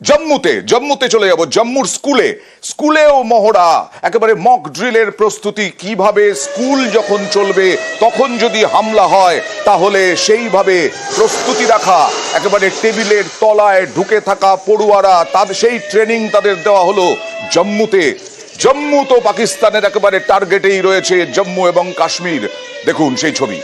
জম্মুতে জম্মুতে চলে যাব, জম্মুর স্কুলে। স্কুলেও মহড়া, একেবারে মক ড্রিলের প্রস্তুতি, কীভাবে স্কুল যখন চলবে, তখন যদি হামলা হয়, তাহলে সেইভাবে প্রস্তুতি রাখা, একেবারে টেবিলের তলায় ঢুকে থাকা পড়ুয়ারা তাদের সেই ট্রেনিং তাদের দেওয়া হলো জম্মুতে। জম্মু তো পাকিস্তানের একেবারে টার্গেটেই রয়েছে, জম্মু এবং কাশ্মীর। দেখুন সেই ছবি।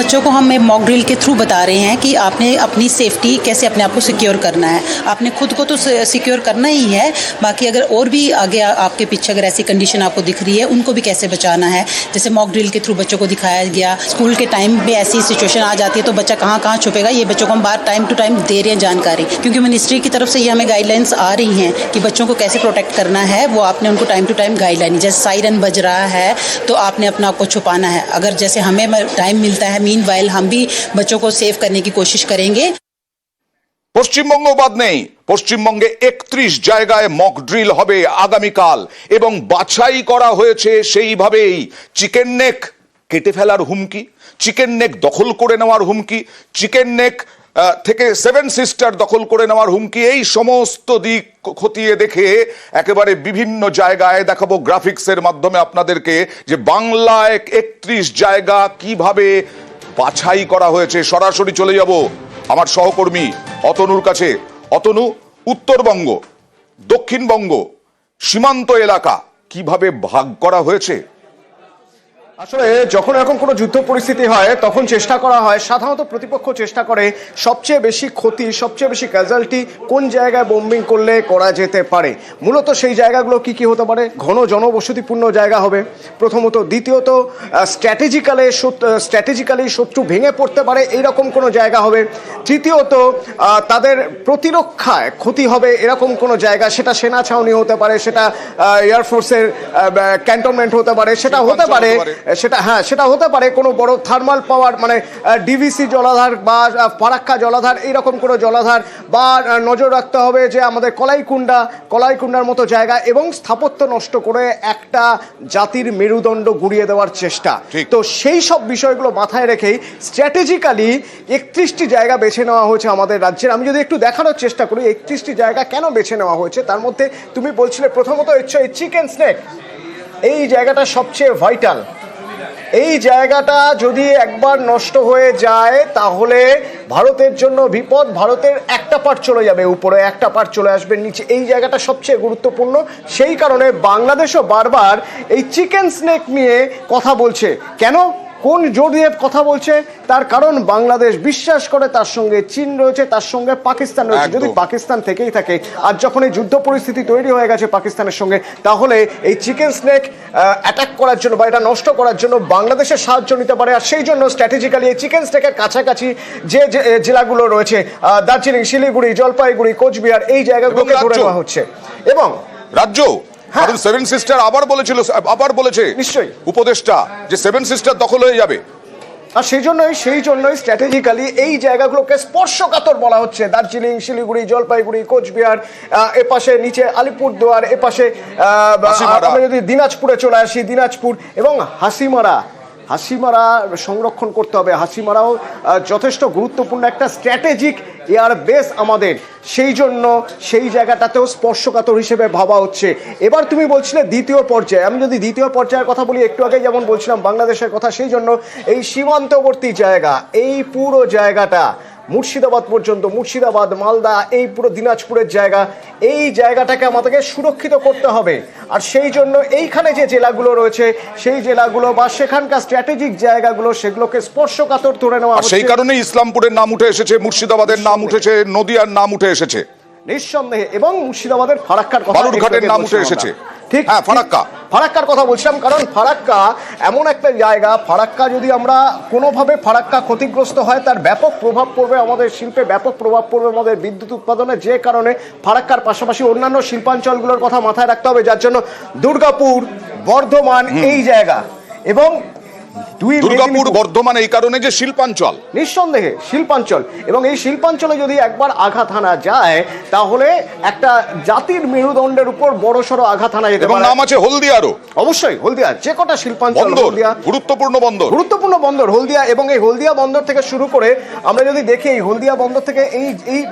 बच्चों को हम मॉक ड्रिल के थ्रू बता रहे हैं कि आपने अपनी सेफ्टी कैसे अपने आप को सिक्योर करना है। आपने खुद को तो सिक्योर करना ही है। बाकी अगर और भी आगे आपके पीछे अगर ऐसी कंडीशन आपको दिख रही है, उनको भी कैसे बचाना है? जैसे मॉक ड्रिल के थ्रू बच्चों को दिखाया गया। स्कूल के टाइम में ऐसी सिचुएशन आ जाती है तो बच्चा कहाँ कहाँ छुपेगा? ये बच्चों को हम बार टाइम टू टाइम दे रहे हैं जानकारी। क्योंकि मिनिस्ट्री की तरफ़ से ये हमें गाइडलाइंस आ रही हैं कि बच्चों को कैसे प्रोटेक्ट करना है, वो आपने उनको टाइम टू टाइम गाइडलाइन जैसे साइरन बज रहा है तो आपने अपना आपको छुपाना है। अगर जैसे हमें टाइम मिलता है मीन हम भी बच्चों को सेव करने की कोशिश करेंगे পশ্চিমবঙ্গ বাদ নেই পশ্চিমবঙ্গে একত্রিশ জায়গায় মক ড্রিল হবে আগামীকাল এবং বাছাই করা হয়েছে সেইভাবেই চিকেন নেক কেটে ফেলার হুমকি চিকেন নেক দখল করে নেওয়ার হুমকি চিকেন নেক আহ, থেকে সেভেন সিস্টার দখল করে নেওয়ার হুমকি এই সমস্ত দিক খতিয়ে দেখে একেবারে বিভিন্ন জায়গায় দেখাবো গ্রাফিক্সের মাধ্যমে আপনাদেরকে যে বাংলায় একত্রিশ জায়গা কিভাবে বাছাই করা হয়েছে। সরাসরি চলে যাব আমার সহকর্মী অতনুর কাছে। অতনু, উত্তরবঙ্গ, দক্ষিণবঙ্গ, সীমান্ত এলাকা কীভাবে ভাগ করা হয়েছে? আসলে যখন এরকম কোনো যুদ্ধ পরিস্থিতি হয় তখন চেষ্টা করা হয় সাধারণত প্রতিপক্ষ চেষ্টা করে সবচেয়ে বেশি ক্ষতি সবচেয়ে বেশি ক্যাজুয়ালিটি কোন জায়গায় বোম্বিং করলে করা যেতে পারে। মূলত সেই জায়গাগুলো কি কি হতে পারে? ঘন জনবসতিপূর্ণ জায়গা হবে। প্রথমত। দ্বিতীয়ত স্ট্র্যাটেজিক্যালে স্ট্র্যাটেজিক্যালি শত্রু ভেঙে পড়তে পারে এইরকম কোনো জায়গা হবে। তৃতীয়ত তাদের প্রতিরক্ষায় ক্ষতি হবে এরকম কোনো জায়গা সেটা সেনা ছাউনি হতে পারে সেটা এয়ারফোর্সের ক্যান্টনমেন্ট হতে পারে সেটা হতে পারে। সেটা হ্যাঁ সেটা হতে পারে কোনো বড় থার্মাল পাওয়ার মানে ডিভিসি জলাধার বা ফারাক্কা জলাধার এইরকম কোনো জলাধার বা নজর রাখতে হবে যে আমাদের কলাইকুণ্ডা কলাইকুণ্ডার মতো জায়গা এবং স্থাপত্য নষ্ট করে একটা জাতির মেরুদণ্ড গুড়িয়ে দেওয়ার চেষ্টা। তো সেই সব বিষয়গুলো মাথায় রেখেই স্ট্র্যাটেজিক্যালি একত্রিশটি জায়গা বেছে নেওয়া হয়েছে আমাদের রাজ্যের। আমি যদি একটু দেখানোর চেষ্টা করি একত্রিশটি জায়গা কেন বেছে নেওয়া হয়েছে তার মধ্যে তুমি বলছিলে প্রথমত হচ্ছে এই চিকেন স্নেক এই জায়গাটা সবচেয়ে ভাইটাল এই জায়গাটা যদি একবার নষ্ট হয়ে যায়, তাহলে ভারতের জন্য বিপদ, ভারতের একটা পার্ট চলে যাবে উপরে, একটা পার্ট চলে আসবে নিচে। এই জায়গাটা সবচেয়ে গুরুত্বপূর্ণ। সেই কারণে বাংলাদেশও বারবার এই চিকেন স্নেক নিয়ে কথা বলছে। কেন? কোন জোর দিয়ে কথা বলছে? তার কারণ বাংলাদেশ বিশ্বাস করে তার সঙ্গে চীন রয়েছে তার সঙ্গে পাকিস্তান রয়েছে। যদি পাকিস্তান থেকেই থাকে আর যখন এই যুদ্ধ পরিস্থিতি তৈরি হয়ে গেছে পাকিস্তানের সঙ্গে তাহলে এই চিকেন স্নেক অ্যাটাক করার জন্য বা এটা নষ্ট করার জন্য বাংলাদেশের সাহায্য নিতে পারে। আর সেই জন্য স্ট্র্যাটেজিক্যালি এই চিকেন স্নেকের কাছাকাছি যে যে, জেলাগুলো রয়েছে দার্জিলিং শিলিগুড়ি জলপাইগুড়ি কোচবিহার এই জায়গাগুলোকে ধরে নেওয়া হচ্ছে। এবং রাজ্য। কারণ সেভেন সিস্টার আবার বলেছিল আবার বলেছে নিশ্চয়ই। উপদেশটা যে সেভেন সিস্টার দখল হয়ে যাবে। আর সেই জন্যই সেই জন্যই স্ট্র্যাটেজিক্যালি এই জায়গাগুলোকে স্পর্শকাতর বলা হচ্ছে। দার্জিলিং শিলিগুড়ি জলপাইগুড়ি কোচবিহার এপাশে নিচে আলিপুরদুয়ার এপাশে আমরা যদি দিনাজপুরে চলে আসি দিনাজপুর এবং হাসিমারা। হাসিমারা সংরক্ষণ করতে হবে। হাসিমারাও যথেষ্ট গুরুত্বপূর্ণ একটা স্ট্র্যাটেজিক এয়ার বেস আমাদের। সেই জন্য সেই জায়গাটাতেও স্পর্শকাতর হিসেবে ভাবা হচ্ছে। এবার তুমি বলছিলে দ্বিতীয় পর্যায়ে। আমি যদি দ্বিতীয় পর্যায়ের কথা বলি, একটু আগে যেমন বলছিলাম বাংলাদেশের কথা, সেই জন্য এই সীমান্তবর্তী জায়গা, এই পুরো জায়গাটা মুর্শিদাবাদ পর্যন্ত মুর্শিদাবাদ মালদা এই পুরো দিনাজপুরের জায়গা এই জায়গাটাকে আমাদেরকে সুরক্ষিত করতে হবে আর সেই জন্য এইখানে যে জেলাগুলো রয়েছে সেই জেলাগুলো বা সেখানকার স্ট্র্যাটেজিক জায়গাগুলো সেগুলোকে স্পর্শকাতর ধরে নেওয়া সেই। কারণে ইসলামপুরের নাম উঠে এসেছে মুর্শিদাবাদের নাম উঠেছে নদিয়ার নাম উঠে এসেছে নিঃসন্দেহে এবং মুর্শিদাবাদের ফারাক্কার কথা নাম উঠে এসেছে। ঠিক হ্যাঁ, ফারাক্কা। ফারাক্কার কথা বলছিলাম কারণ ফারাক্কা এমন একটা জায়গা ফারাক্কা যদি আমরা কোনোভাবে ফারাক্কা ক্ষতিগ্রস্ত হয় তার ব্যাপক প্রভাব পড়বে আমাদের শিল্পে ব্যাপক প্রভাব পড়বে আমাদের বিদ্যুৎ উৎপাদনে যে কারণে ফারাক্কার পাশাপাশি অন্যান্য শিল্পাঞ্চলগুলোর কথা মাথায় রাখতে হবে যার জন্য দুর্গাপুর বর্ধমান এই জায়গা। এবং দুর্গাপুর। বর্ধমান এই কারণে যে শিল্পাঞ্চল। নিঃসন্দেহে শিল্পাঞ্চল। এবং এই শিল্পাঞ্চলে যদি একবার আঘাত হানা যায় তাহলে একটা জাতির মেরুদণ্ডের উপর বড়সড় আঘাত হানা যেতে এবং পারে। নাম আছে হলদিয়ারও অবশ্যই হলদিয়া যে কটা শিল্পাঞ্চল হলদিয়া গুরুত্বপূর্ণ বন্দর। গুরুত্বপূর্ণ বন্দর হলদিয়া এবং এই হলদিয়া বন্দর থেকে শুরু করে আমরা যদি দেখি এই হলদিয়া বন্দর থেকে এই এই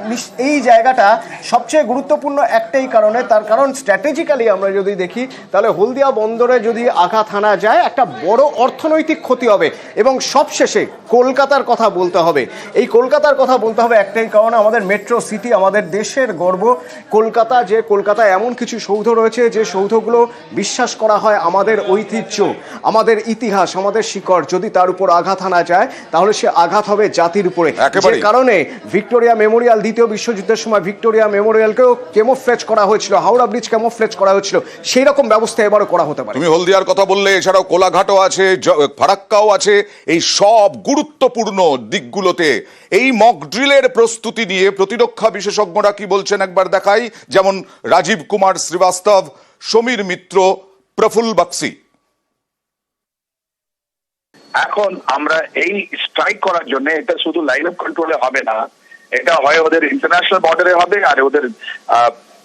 এই জায়গাটা সবচেয়ে গুরুত্বপূর্ণ একটাই কারণে। তার কারণ স্ট্র্যাটেজিক্যালি আমরা যদি দেখি তাহলে হলদিয়া বন্দরে যদি আঘাত হানা যায় একটা বড় অর্থনৈতিক ক্ষতি হবে এবং সবশেষে কলকাতার কথা বলতে হবে। এই কলকাতার কথা বলতে হবে একটাই কারণ আমাদের মেট্রো সিটি আমাদের দেশের গর্ব। কলকাতা যে কলকাতায় এমন কিছু সৌধ রয়েছে যে সৌধগুলো বিশ্বাস করা হয় আমাদের ঐতিহ্য আমাদের ইতিহাস আমাদের শিকড়। যদি তার উপর আঘাত আনা যায় তাহলে সে আঘাত হবে জাতির উপরে। যে কারণে ভিক্টোরিয়া মেমোরিয়াল দ্বিতীয় বিশ্বযুদ্ধের সময় ভিক্টোরিয়া মেমোরিয়ালকেও কেমোফ্লেজ করা হয়েছিল হাওড়া ব্রিজ কেমোফ্লেজ করা হয়েছিল। সেই রকম ব্যবস্থা এবারও করা হতে পারে। তুমি হলদিয়ার কথা বললে এছাড়াও কোলাঘাটও আছে ফারাক্কাও আছে এই সব গুরুত্বপূর্ণ দিকগুলোতে। এই মক ড্রিলের প্রস্তুতি নিয়ে প্রতিরক্ষা বিশেষজ্ঞরা কি বলছেন একবার দেখাই। যেমন রাজীব কুমার শ্রীবাস্তব, সমীর মিত্র প্রফুল্ল বাক্সি। এখন আমরা এই স্ট্রাইক করার জন্য এটা শুধু লাইন অফ কন্ট্রোলে হবে না, এটা হয় ওদের ইন্টারন্যাশনাল বর্ডারে হবে আর ওদের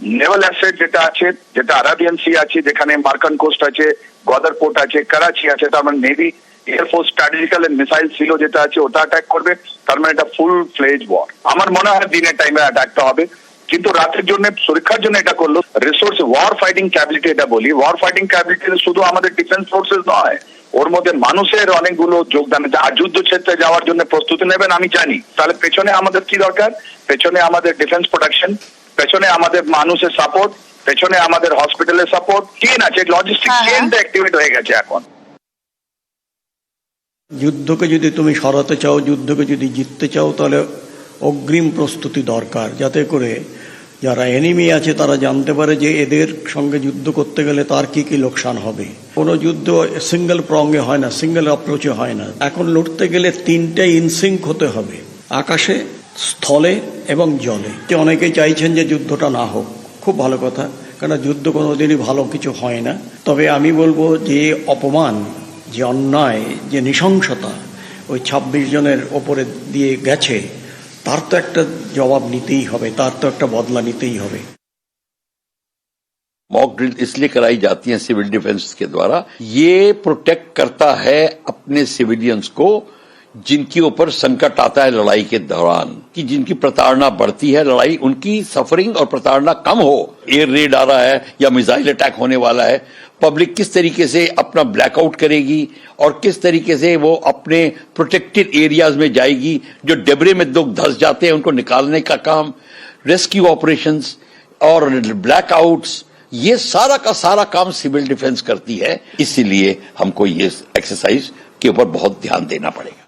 নেভাল অ্যাসেট যেটা আছে, যেটা আরাবিয়ান সি আছে, যেখানে মার্কান কোস্ট আছে, গদার পোর্ট আছে, করাচি আছে, তার মানে নেভি এয়ারফোর্স স্ট্র্যাটেজিক্যাল মিসাইল ছিল যেটা আছে, ওটা অ্যাটাক করবে। তার মানে এটা ফুল ফ্লেজ ওয়ার আমার মনে হয় দিনের টাইমে অ্যাটাকটা হবে। কিন্তু রাতের জন্য, সুরক্ষার জন্য এটা করল। রিসোর্স ওয়ার ফাইটিং ক্যাবিলিটি এটা বলি। ওয়ার ফাইটিং ক্যাবিলিটি শুধু আমাদের ডিফেন্স ফোর্সেস নয়, ওর মধ্যে মানুষের অনেকগুলো যোগদান আর যুদ্ধ ক্ষেত্রে যাওয়ার জন্য প্রস্তুতি নেবেন, আমি জানি। তাহলে পেছনে আমাদের কি দরকার? পেছনে আমাদের ডিফেন্স প্রোডাকশন পেছনে আমাদের মানুষের সাপোর্ট পেছনে আমাদের হসপিটালের সাপোর্ট চেন আছে লজিস্টিক। চেনটা অ্যাক্টিভেট হয়ে। গেছে এখন। যুদ্ধকে যদি তুমি সরাতে চাও যুদ্ধকে যদি জিততে চাও তাহলে অগ্রিম প্রস্তুতি দরকার। যাতে করে যারা এনিমি আছে তারা জানতে পারে যে এদের সঙ্গে যুদ্ধ করতে গেলে তার কি কি লোকসান হবে। কোনো যুদ্ধ সিঙ্গেল প্রঙ্গে হয় না সিঙ্গেল অ্যাপ্রোচে হয় না। এখন লড়তে গেলে তিনটে ইনসিঙ্ক হতে হবে। আকাশে স্থলে এবং জলে যে অনেকেই চাইছেন যে যুদ্ধটা না হোক খুব ভালো কথা কেন যুদ্ধ কোনোদিনই ভালো কিছু হয় না তবে আমি বলবো যে অপমান যে অন্যায় যে নৃশংসতা ওই ছাব্বিশ জনের ওপরে দিয়ে গেছে তার তো একটা জবাব নিতেই হবে তার তো একটা বদলা নিতেই হবে मॉक ड्रिल इसलिए कराई जाती है सिविल डिफेंस के द्वारा ये प्रोटेक्ट करता है अपने सिविलियंस को जिनके ऊपर संकट आता है लड़ाई के दौरान, कि जिनकी प्रताड़ना बढ़ती है, लड़ाई उनकी सफरिंग और प्रताड़ना कम हो एयर रेड आ रहा है या मिसाइल अटैक होने वाला है पब्लिक किस तरीके से अपना ब्लैकआउट करेगी और किस तरीके से वो अपने प्रोटेक्टेड एरियाज़ में जाएगी, जो डेबरे में लोग धस जाते हैं, उनको निकालने का काम रेस्क्यू ऑपरेशन और ब्लैकआउट्स ये सारा का सारा काम सिविल डिफेंस करती है। इसीलिए हमको ये एक्सरसाइज के ऊपर बहुत ध्यान देना पड़ेगा।